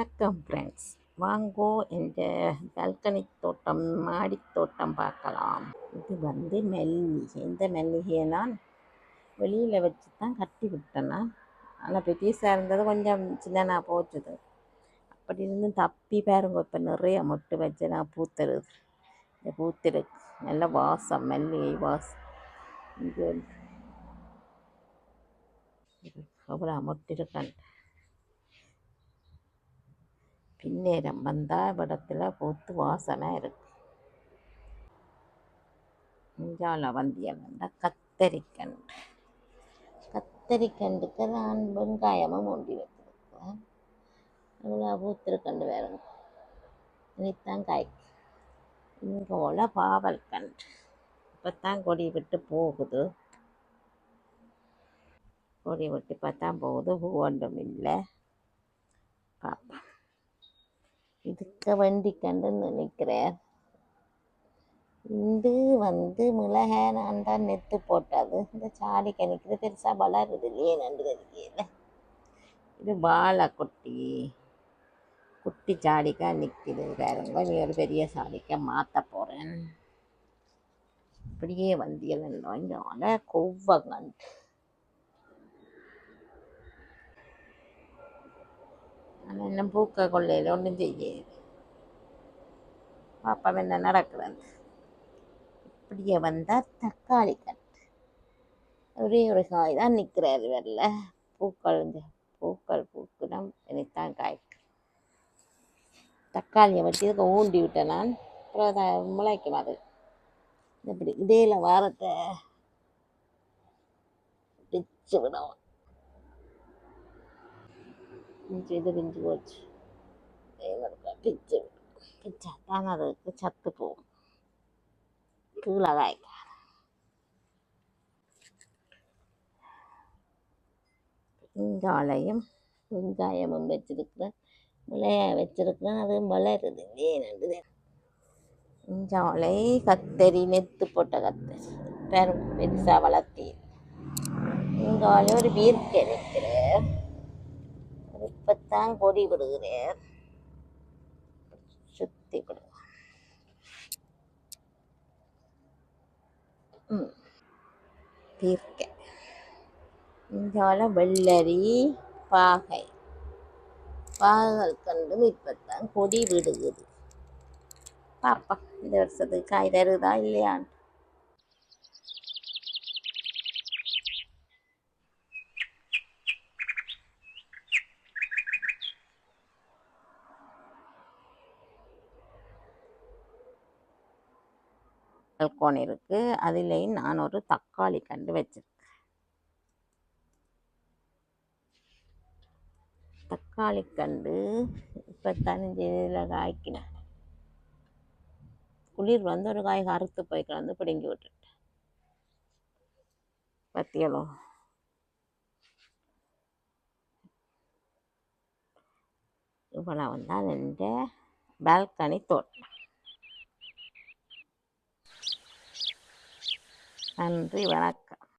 வணக்கம் ஃப்ரெண்ட்ஸ் வாங்கோ என்ற பால்கனி தோட்டம் மாடி தோட்டம் பார்க்கலாம். இது வந்து மல்லிகை. இந்த மல்லிகையை நான் வெளியில் வச்சு தான் கட்டி விட்டேன்னா ஆனால் பெருசாக இருந்தது கொஞ்சம் சின்னனா போச்சுது. அப்படி இருந்து தப்பி பாருங்க இப்போ நிறைய மொட்டு வச்சு நான் பூத்தருது இந்த பூத்திருக்கு நல்ல வாசம் மல்லிகை வாசம். இது. அவ்வளோ மொட்டு இருக்கான் பின்னேரம் வந்தால் இடத்துல பூத்து வாசனை இருக்கு. இஞ்சால வந்தியம் வந்தால் கத்தரிக்கண்டு கத்தரிக்கண்டுக்கு நான் வெங்காயமும் ஒண்டி வச்சிருக்கேன் அவ்வளோ பூத்திருக்கண்டு வேறு இனித்தான் காய்க்கு இங்கே உள்ள பாவல் கண்டு இப்போ தான் கொடி விட்டு போகுது. கொடி விட்டு இப்போ தான் போகுது. பூ ஒன்றும் இல்லை. பார்ப்போம் இதுக்கு வண்டி கண்டு நினைக்கிறேன். இந்து வந்து மிளகை நான் தான் நெத்து போட்டது. இந்த சாடி கணிக்கிறது பெருசாக வளருது. இல்லையே நண்டு தெரியல இது வாழை குட்டி. குட்டி சாடிக்கா நிற்கிது வேறங்க நீ ஒரு பெரிய சாடிக்கா மாற்ற போகிறேன் இப்படியே வந்தியல் இங்கே கொவ்வங்கண்டு ஆனால் இன்னும் பூக்க கொள்ளையில் ஒன்றும் செய்யாது பாப்பா என்ன நடக்கிறது இப்படியே வந்தால் தக்காளி கட்டு ஒரே ஒரு காய் தான் நிற்கிறாரு வரல பூக்கள் இந்த பூக்கள் பூக்குனா எனக்குத்தான் காய்க்கு தக்காளியை வச்சு இதுக்கு ஊண்டி விட்டேன் நான் அப்புறம் முளைக்கும் அது இப்படி இடையில வாரத்தை பிச்சு விடும் பிஞ்சு இது பிஞ்சு போச்சு இருக்கா பிச்சு பிச்சா அதுக்கு சத்து போகும் கீழே வெங்காயம் வெங்காயமும் வச்சிருக்கிறேன் முளைய வச்சிருக்கிறேன் அது மலருது நண்டு இஞ்சாலை கத்தரி நெத்து போட்ட கத்தரி பெரும் பெருசாக வளர்த்தி வெங்காயம் ஒரு வீர்க்கை வைக்கிறேன் இப்பத்தான் கொடி விடுகிறேன். சுத்தி விடுவேன் தீர்க்க. இங்கால வெள்ளரி பாகை. பாகல் கண்டு இப்பத்தான் கொடி விடுகுது பாப்பா இந்த வருஷத்துக்கு காய் தருதா இல்லையான்னு பால்கோன் இருக்கு. அதுலேயும் நான் ஒரு தக்காளி கண்டு வச்சிருக்கேன். தக்காளி கண்டு இப்போ தனிஞ்சு இதில் காய்க்கினேன். குளிர் வந்து ஒரு காய் அறுத்து போய் கலந்து பிடுங்கி விட்டுட்டேன். பத்தியலோ இவ்வளோ வந்தால் என்ற பால்கனி தோட்டம். நன்றி வணக்கம்